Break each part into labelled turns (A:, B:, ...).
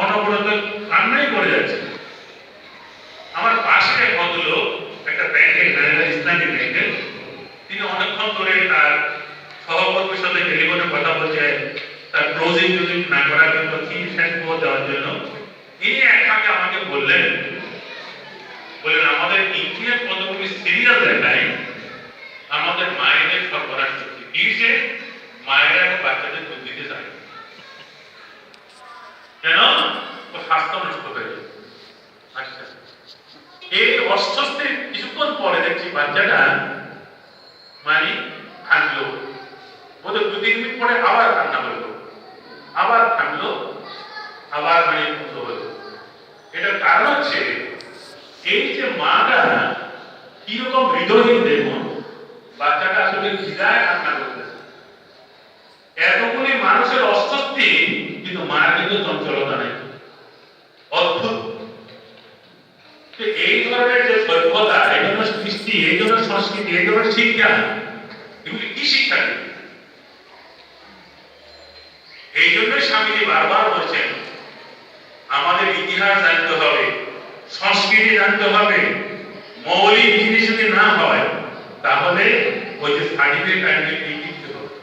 A: অনবরত কান্নাই করে যাচ্ছে। আমার পাশে এক ভদ্রলোক, একটা ব্যাংকের ম্যানেজার, ইসলামী ব্যাংকের, তিনি অনেকক্ষণ ধরে তার সহকর্মীর সাথে টেলিফোনে কথা বলছে, তার ক্লোজিং যদি না করার জন্য কি খবর দেওয়ার জন্য। তিনি একটাকে আমাকে বললেন বললেন, আমাদের ইন্ডিয়ান কতগুলি সিরিয়াল দেখায়। আমাদের মায়েদের সরবরাহ শক্তি দিয়েছে মায়েরা এবং বাচ্চাদের দুধ চায় না। কেন ও স্বাস্থ্য নষ্ট হয়ে যায় আচ্ছা এই অস্বস্তির কিছুক্ষণ পরে দেখছি বাচ্চাটা মানে কাঁদলো বোধহয় দু তিন দিন পরে আবার কান্না করল আবার কাঁদলো আবার মানে মুক্ত হলো। এটার কারণ হচ্ছে, এই যে মাটা কীরকম হৃদয়হীন দেখুন, বাচ্চাটা আসলে খিদায় কান্না করতেছে এই শিক্ষা এগুলি কি শিক্ষা দেবে? এই জন্যই স্বামীজি বারবার বলছেন, আমাদের ইতিহাস জানতে হবে, সংস্কৃতি জানতে হবে, মৌলিক জিনিস যদি না হয়, তাহলে ওই যে সার্টিফিকেট টার্টিফিকেট কিচ্ছু হবে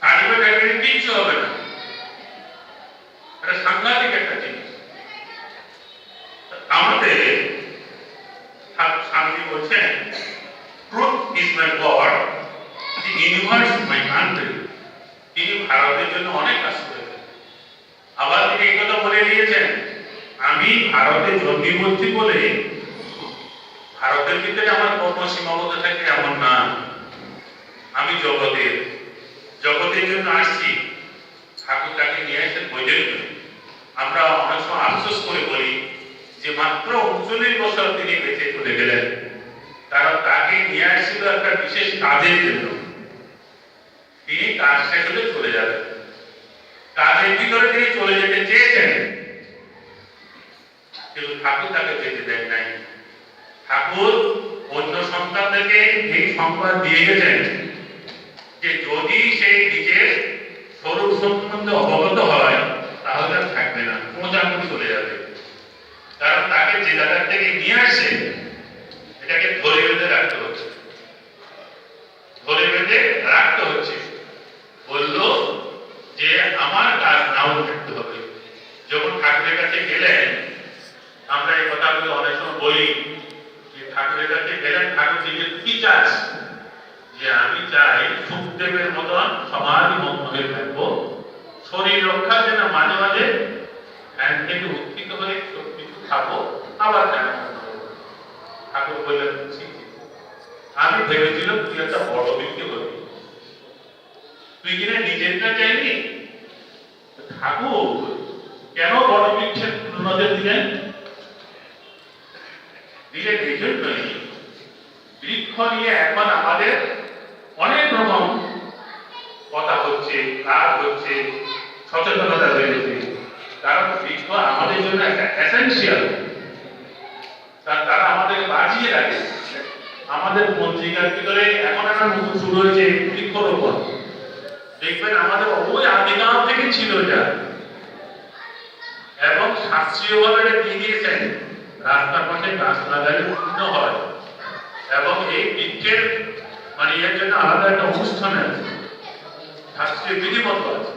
A: সার্টিফিকেট টার্টিফিকেট কিচ্ছু হবে না এটা সাংঘাতিক একটা জিনিস আমাদের সা- স্বামীজি বলছেন is my God the universe is my country তিনি ভারতের জন্য অনেক কাজ করেছেন। আবার তিনি কথা বলে দিয়েছেন, আমি ভারতে জন্মিবর্তী বলে ভারতের ভিতরে আমার কর্ম সীমাবদ্ধ থাকে এমন না। আমি জগতের জগতের জন্য আসছি। ঠাকুর তাকে নিয়ে আসেন বৈদের জন্য আমরা অনেক সময় আফসোস করে বলি যে মাত্র উনচল্লিশ বছর তিনি বেঁচে চলে গেলেন। কারণ তাকে নিয়ে আসছিল একটা বিশেষ কাজের জন্য। তিনি কাজ শেষ হলে চলে যাবেন। কাজের ভিতরে তিনি চলে যেতে চেয়েছেন। কিন্তু ঠাকুর তাকে যেতে দেন নাই। ঠাকুর অন্য সন্তানদেরকে এই সংবাদ দিয়ে গেছেন যে যদি সে নিজের স্বরূপ সম্বন্ধে অবগত হয়, তাহলে থাকবে না। প্রজাপতি চলে যাবে। কারণ তাকে যে জায়গা থেকে নিয়ে আসে এটাকে ধরে বেঁধে রাখতে হচ্ছে। ধরে বেঁধে রাখতে হচ্ছে। বলল যে আমার কাজ নাও থাকতে হবে। যখন ঠাকুরের কাছে গেলেন, আমরা এই কথাগুলো অনেক সময় বলি যে ঠাকুরের কাছে গেলেন, ঠাকুর জিজ্ঞেস, কি চাস? যে আমি চাই সুখদেবের মতন সমাধি মগ্ন হয়ে থাকব। শরীর রক্ষার জন্য মাঝে মাঝে ধ্যান থেকে উত্থিত হয়ে সব কিছু খাব, আবার করব। ঠাকুর বললেন "ছি, ছি, আমি ভেবেছিলাম তুই একটা বড় ব্যক্তি হবি। তুই কিনা নিজেরটা চাইনি ঠাকুর কেন বড় বৃক্ষের নজর দিলেন? দিলেন এই জন্যই। বৃক্ষ নিয়ে এখন আমাদের অনেক রকম কথা হচ্ছে কাজ হচ্ছে সচেতনতা কারণ বৃক্ষ আমাদের জন্য একটা এসেন্সিয়াল তারা আমাদের বাঁচিয়ে রাখে। আমাদের পঞ্জিকার ভিতরে এখন একটা নতুন শুরু হয়েছে বৃক্ষরোপণ। দেখবেন আমাদের ওই আদিকাল থেকে ছিল এটা। এবং শাস্ত্রীয়ভাবে এটা দিয়ে দিয়েছেন। রাস্তার পাশে গাছ লাগালে পূর্ণ হয়। এবং এই বৃক্ষের মানে এর জন্য আলাদা একটা অনুষ্ঠান আছে। শাস্ত্রীয় বিধিমত আছে।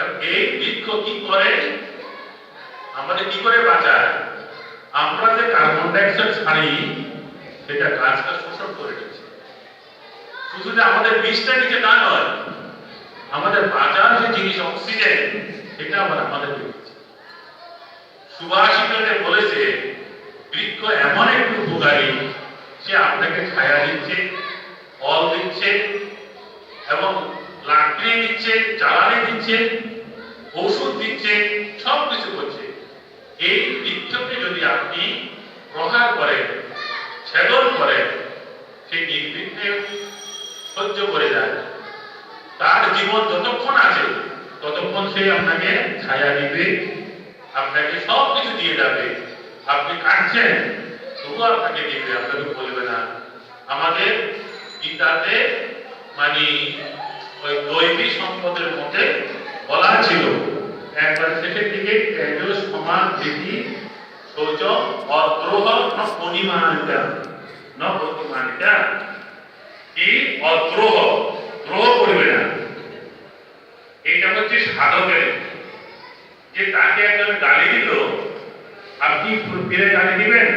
A: এবং এই বৃক্ষ কি করে? আমাদের কি করে বাঁচায়? আমরা যে কার্বন ডাইঅক্সাইড ছাড়ি, সেটা গাছটা শোষণ করে নিচ্ছে। শুধু যে আমাদের বিষটা নিচে তা নয়, আমাদের বাজার যে জিনিস অক্সিজেন সেটা আবার আমাদের দিচ্ছে সুভাষিততে বলেছে, বৃক্ষ এমন একটু উপকারী, সে আপনাকে ছায়া দিচ্ছে, ফল দিচ্ছে, এবং লাকড়ি দিচ্ছে, জ্বালানি দিচ্ছে, ওষুধ দিচ্ছে সব কিছু করছে। এই বৃক্ষকে যদি আপনি প্রহার করেন, ছেদন করেন, সেই নির্বিঘ্নে সহ্য করে যায়। তার জীবন যতক্ষণ আছে, ততক্ষণ সে আপনাকে ছায়া দিবে, আপনাকে সব কিছু দিয়ে যাবে। আপনি কাটছেন তবু আপনাকে দিবে আপনাকে বলবে না। আমাদের গীতাতে মানে ওই দৈবী সম্পদের মধ্যে বলা ছিল এক যে তেজ সমান ধৃতি শৌচ অদ্রোহ ন অনিমানিতা ন প্রতিমানিতা কি অদ্রোহ দ্রোহ করবে না এটা হচ্ছে সাধকের যে তাকে একজন গালি দিল আপনি ফিরে গালি দিবেন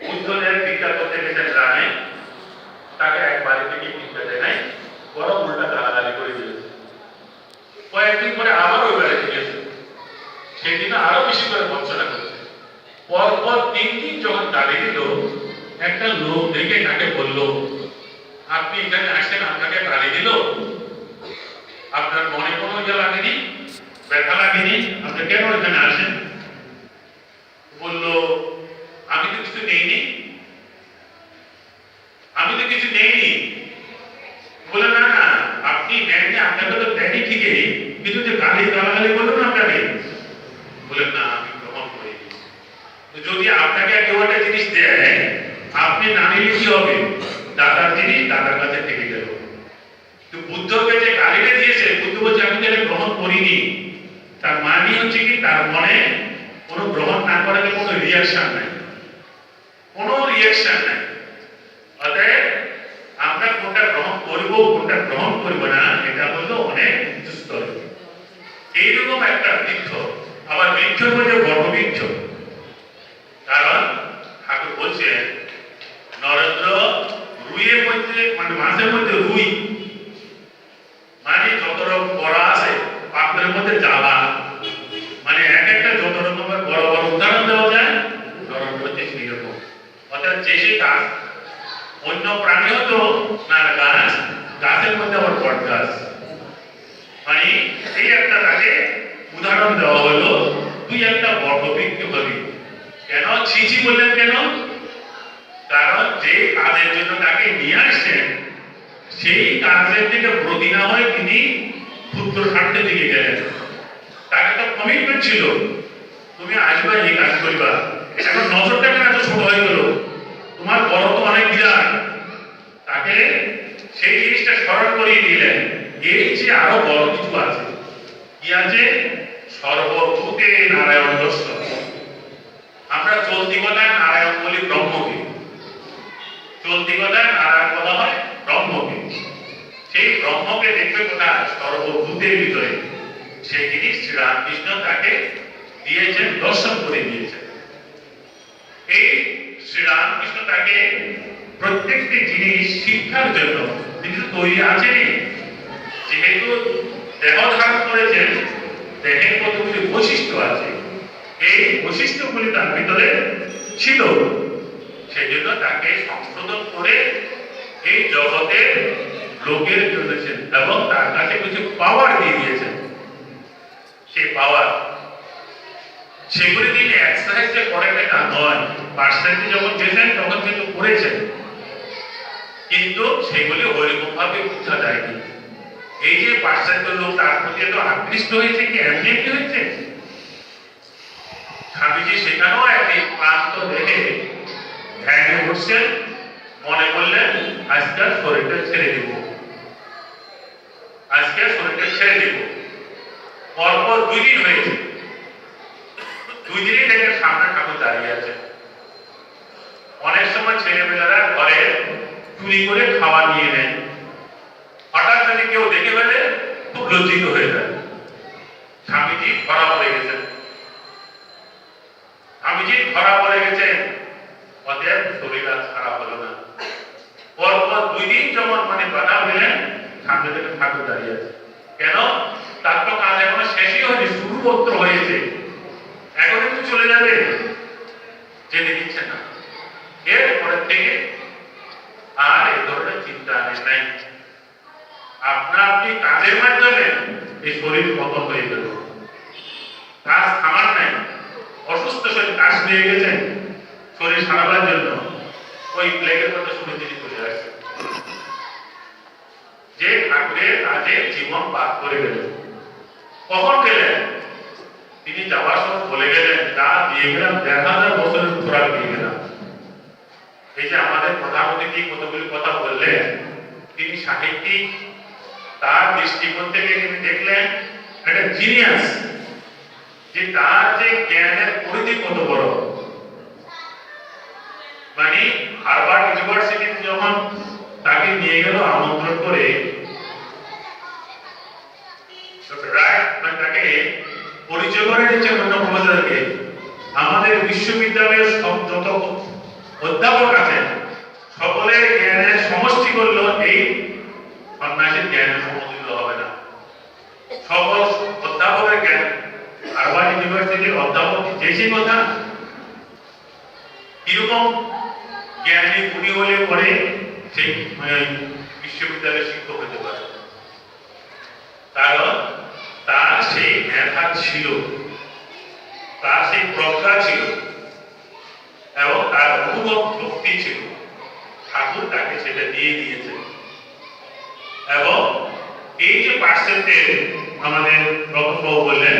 A: বুদ্ধদেব ভিক্ষা করতে গেছেন গ্রামে তাকে এক বাড়ি থেকে ভিক্ষা দেয় নাই বড় উল্টা গালাগালি করে দিয়েছে কয়েকদিন পরে আবার ওই বাড়িতে গেছে সেদিন আরও বেশি করে বঞ্চনা করেছে পরপর তিন দিন যখন গালি দিল, একটা লোক দেখে তাকে বলল, আপনি এখানে আসেন, আপনাকে গালি দিল। আপনার মনে কোনো ইয়ে লাগেনি? ব্যথা লাগেনি? আপনি কেন এখানে আসেন? বলল, আমি তো কিছু নেইনি। আমি তো কিছু নেইনি। বলে না না, আপনি নেননি, আপনাকে তো দেয়নি ঠিকই। কিন্তু যে গালি, গালাগালি করল না আপনাকে বলে না আমি গ্রহণ করিনি তো যদি আপনাকে একটা জিনিস দেয়, আপনি না নিলে কি হবে? দাদার জিনিস দাদার কাছে থেকে গেল তো বুদ্ধকে যে গালিটা দিয়েছে, বুদ্ধ বলছে, আমি তো এটা গ্রহণ করিনি। তার মানে হচ্ছে কি, তার মনে কোনো গ্রহণ না করাতে কোনো রিয়াকশন নাই। কোনো রিয়াকশন নাই। অতএব আমরা কোনটা গ্রহণ করব, কোনটা গ্রহণ করব না, এটা হলো অনেক উচ্চ স্তরে এইরকম একটা বৃক্ষ, আবার বৃক্ষ বলতে বড় বৃক্ষ কারণ ঠাকুর বলছেন নরেন্দ্র রুইয়ের মধ্যে মানে মাছের মধ্যে রুই। মানে যত রকম করা আছে পাত্রের মধ্যে জ্বালা। মানে এক একটা যত রকমের বড় বড় উদাহরণ দেওয়া যায় নরেন্দ্র হচ্ছে অর্থাৎ যে সেই গাছ, অন্য প্রাণী হতো না, গাছ, গাছের মধ্যে আবার বট গাছ। মানে এই একটা তাকে উদাহরণ দেওয়া হলো, তুই একটা বটবৃক্ষ হবি কেন? ছিছি বললেন কেন? কারণ যে কাজের জন্য তাকে নিয়ে আসছেন, সেই কাজের থেকে ব্রতী না হয়ে তিনি পুত্র দিকে গেলেন। তাকে কমিটমেন্ট ছিল, তুমি এই কাজ এখন নজরটা কেন এত ছোট হয়ে গেল? তোমার বড় তো অনেক বিরাট তাকে সেই জিনিসটা স্মরণ করিয়ে দিলেন। এর যে আরও বড় কিছু আছে। কি আছে? সর্বভূতে নারায়ণ দর্শন। আমরা চলতি কথায় নারায়ণ বলি ব্রহ্মকে। চলতি কথায় নারায়ণ বলা হয় ব্রহ্মকে। সেই ব্রহ্মকে দেখবে কোথায়? সর্বভূতের ভিতরে। সেই জিনিস শ্রীরামকৃষ্ণ তাকে দিয়েছেন, দর্শন করে দিয়েছেন। এই শ্রীরামকৃষ্ণ তাকে প্রত্যেকটি জিনিস শিক্ষার জন্য কিন্তু তৈরি আছেনই। যেহেতু দেহ ধারণ করেছেন, দেহের কতগুলি বৈশিষ্ট্য আছে এই বৈশিষ্ট্যগুলি তার ভিতরে ছিল। সেই জন্য তাকে সংশোধন করে এই জগতের লোকের জন্যছেন এবং তার কাছে কিছু পাওয়ার দিয়ে দিয়েছেন সেই পাওয়ার সেগুলি তিনি এক্সারসাইজ যে করেন এটা নয়। পার্সেন্টে যখন গেছেন তখন কিন্তু করেছেন। কিন্তু সেগুলি ওইরকম ভাবে বোঝা যায়নি। এই যে পাশ্চাত্য লোক তার প্রতি এত আকৃষ্ট হয়েছে কি এমনি হয়েছে? স্বামীজি সেখানেও একদিন ক্লান্ত দেখে ধ্যানে বসছেন মনে করলেন, আজকে আর শরীরটা ছেড়ে দিব। আজকে শরীরটা ছেড়ে দিব। পরপর দুই দিন হয়েছে। দুই দিনই দেখে সামনে ঠাকুর দাঁড়িয়ে আছে। অনেক সময় ছেলেমেয়েরা ঘরে চুরি করে খাওয়া নিয়ে নেয়। হঠাৎ যদি কেউ দেখে ফেলে, খুব লজ্জিত হয়ে যায়। স্বামীজি ধরা পড়ে গেছেন। স্বামীজি ধরা পড়ে গেছেন অতএব শরীর আর খারাপ হলো না। পরপর দুই দিন যখন মানে বাধা পেলেন, সামনে থেকে ঠাকুর দাঁড়িয়ে আছে। কেন? তার তো কাজ এখনও শেষই হয়নি শুরুপত্র হয়েছে। এখন একটু চলে যাবে, যেতে দিচ্ছে না। এরপরের থেকে আর এই ধরনের চিন্তা আনেন নাই আপনা আপনি কাজের মাধ্যমে এই শরীর পতন হয়ে গেল। কাজ থামার নাই। অসুস্থ শরীর কাজ নিয়ে গেছেন শরীর সারাবার জন্য ওই প্লেগের মধ্যে শুনে তিনি চলে আসছে যে ঠাকুরের কাজে জীবন পার করে গেলেন। কখন গেলেন? তিনি যাওয়ার সময় বলে গেলেন, যা দিয়ে গেলাম, দেড় হাজার বছরের খোরাক দিয়ে গেলাম। এই যে আমাদের প্রধানমন্ত্রী কি কতগুলি কথা বললেন, তিনি সাহিত্যিক, তার দৃষ্টিকোণ থেকে তিনি দেখলেন, একটা জিনিয়াস যে তার যে জ্ঞানের পরিধি কত বড়? মানে হার্ভার্ড ইউনিভার্সিটি যখন তাকে নিয়ে গেল আমন্ত্রণ করে মানে পরিচয় করে দিচ্ছে অন্য প্রফেসরকে আমাদের বিশ্ববিদ্যালয়ের সব যত অধ্যাপক আছেন, সকলের জ্ঞানের সমষ্টি করল, এই সন্ন্যাসীর জ্ঞানের সমতুল্য হবে না। সকল অধ্যাপকের জ্ঞান হার্ভার্ড ইউনিভার্সিটির অধ্যাপক সেই কথা কীরকম জ্ঞানী গুণী হলে পরে সেই মানে, বিশ্ববিদ্যালয়ের শিক্ষক হতে পারে। কারণ তার সেই মেধা ছিল তার সেই প্রজ্ঞা ছিল এবং তার অনুভব শক্তি ছিল। ঠাকুর তাকে সেটা দিয়ে দিয়েছে এবং এই যে পার্সেন্টেজ আমাদের রতনবাবু বললেন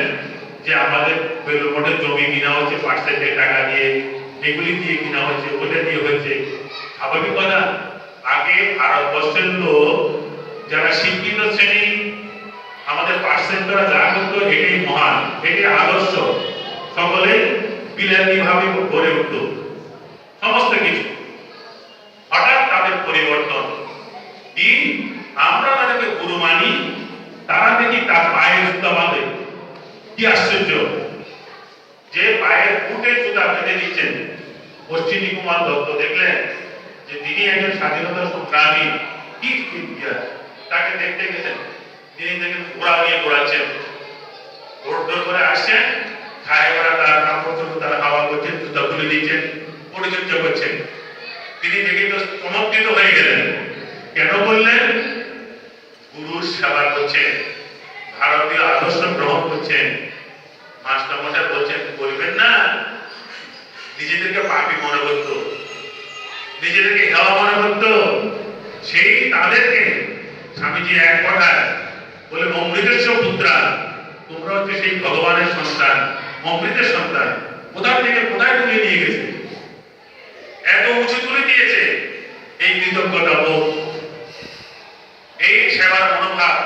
A: যে আমাদের বেলুমঠের জমি কিনা হচ্ছে, পার্সেন্টের টাকা দিয়ে এগুলি দিয়ে কিনা হচ্ছে ওটা দিয়ে হচ্ছে। স্বাভাবিক কথা, আগে ভারতবর্ষের লোক যারা শিক্ষিত শ্রেণি, আমাদের পার্সেন্টরা যা করতো, এটাই মহান, এটাই আদর্শ। সকলে বিলাতি ভাবে গড়ে উঠত। সমস্ত কিছু। হঠাৎ তাদের পরিবর্তন। আমরা তাদেরকে গুরু মানি, তারা দেখি তার পায়ের বাঁধে কি আশ্চর্য? যে পায়ের ফুটে জুতা বেঁধে দিচ্ছেন। অশ্বিনী কুমার দত্ত দেখলেন যে তিনি একজন স্বাধীনতা সংগ্রামী। কি তাকে দেখতে গেছেন। তিনি দেখেন ঘোড়া নিয়ে ঘোরাচ্ছেন। ঘোড় দৌড় করে আসছেন। সাহেবরা তার কাপড় তারা হাওয়া করছেন জুতা তুলে দিচ্ছেন, পরিচর্যা করছেন। তিনি দেখে তো চমৎকৃত হয়ে গেলেন। কেন বললেন? গুরুর সেবা করছেন। ভারতীয় আদর্শ গ্রহণ করছেন। মাস্টার মশাই বলছেন, বলবেন না। নিজেদেরকে পাপি মনে করতো। নিজেদেরকে হেওয়া মনে করতো। সেই তাদেরকে স্বামীজি এক কথায় বলে অমৃতের পুত্রা, তোমরা হচ্ছে সেই ভগবানের সন্তান, অমৃতের সন্তান। কোথায় থেকে, কোথায় তুলে নিয়ে গেছে? এত উঁচু তুলে দিয়েছে এই কৃতজ্ঞতা বোধ। এই সেবার মনোভাব,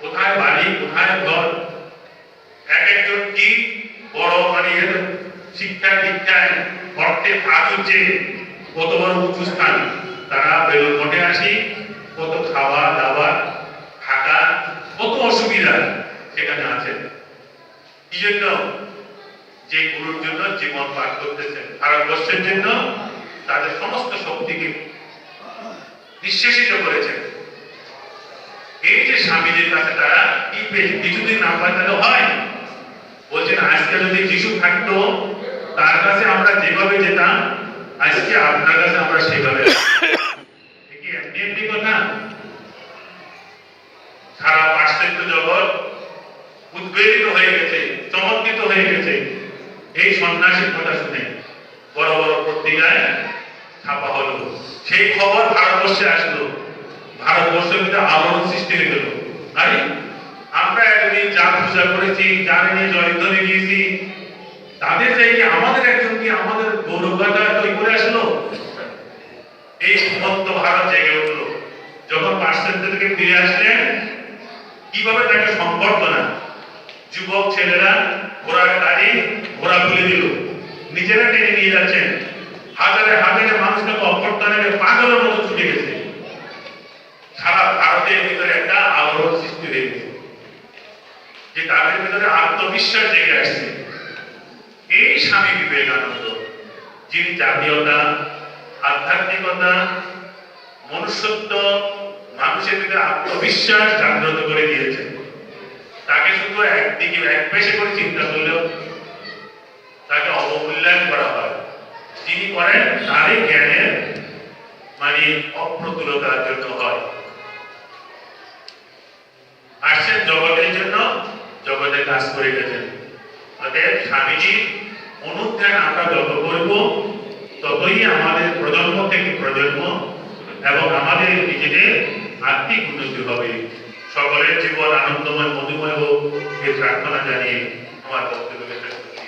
A: কোথায় বাড়ি, কোথায় ঘর? এক একজন কি বড় মানে এর দীক্ষায় কত বড় উঁচু স্থান? তারা বেলুন মঠে আসি, কত খাওয়া দাওয়া, থাকা, কত অসুবিধা সেখানে আছে। যে গুরুর জন্য জীবন পাঠ করতেছেন ভারতবর্ষের জন্য তাদের সমস্ত শক্তিকে নিঃশেষিত করেছেন এই যে স্বামীজির কাছে তারা কিছুদিন না তাহলে হয়। বলছেন আজকে যদি যিশু থাকতো তার কাছে আমরা যেভাবে যেতাম আজকে আপনার কাছে আমরা সেভাবে এমনি এমনি কথা? সারা পাশ্চাত্য জগৎ উদ্বেলিত হয়ে গেছে চমৎকৃত হয়ে গেছে। এই সন্ন্যাসীর কথা শুনে বড় বড় পত্রিকায় ছাপা হলো। সেই খবর ভারতবর্ষে আসলো। ভারতবর্ষের মধ্যে আলোড়ন সৃষ্টি হয়ে গেল। যা করেছি, যার নিয়ে জয়ধ্বনি দিয়েছি তাদের চাইতে আমাদের একজন কি আমাদের গৌরবগাথা তৈরি করে আসলো? এই সমস্ত ভারত জেগে উঠল। যখন পাশ্চাত্য থেকে ফিরে আসলেন, কীভাবে তাকে সম্বর্ধনা যুবক ছেলেরা ঘোড়ার গাড়ি, ঘোড়া খুলে দিল। নিজেরা টেনে নিয়ে যাচ্ছেন। হাজারে হাজারে মানুষ তাকে অভ্যর্থনে পাগলের মতো ছুটে গেছে। সারা ভারতের ভিতরে একটা আলোড়ন সৃষ্টি হয়ে গেছে। যে তাদের ভিতরে আত্মবিশ্বাস জেগে আসছে। এই স্বামী বিবেকানন্দ, যিনি জাতীয়তা, আধ্যাত্মিকতা, মনুষ্যত্ব, মানুষের ভিতরে আত্মবিশ্বাস জাগ্রত করে দিয়েছেন। তাকে শুধু একদিকে এক পেশে করে চিন্তা করলেও তাকে অবমূল্যায়ন করা হয়। যিনি করেন, তারই জ্ঞানের মানে অপ্রতুলতার জন্য হয়। কাজ করে গেছেন। অতএব স্বামীজি অনুধ্যান আমরা যত করব, ততই আমাদের প্রজন্ম থেকে প্রজন্ম এবং আমাদের নিজেদের আত্মিক উন্নতি হবে। সকলের জীবন আনন্দময়, মধুময় হোক, এই প্রার্থনা জানিয়ে আমার বক্তব্য শেষ করছি।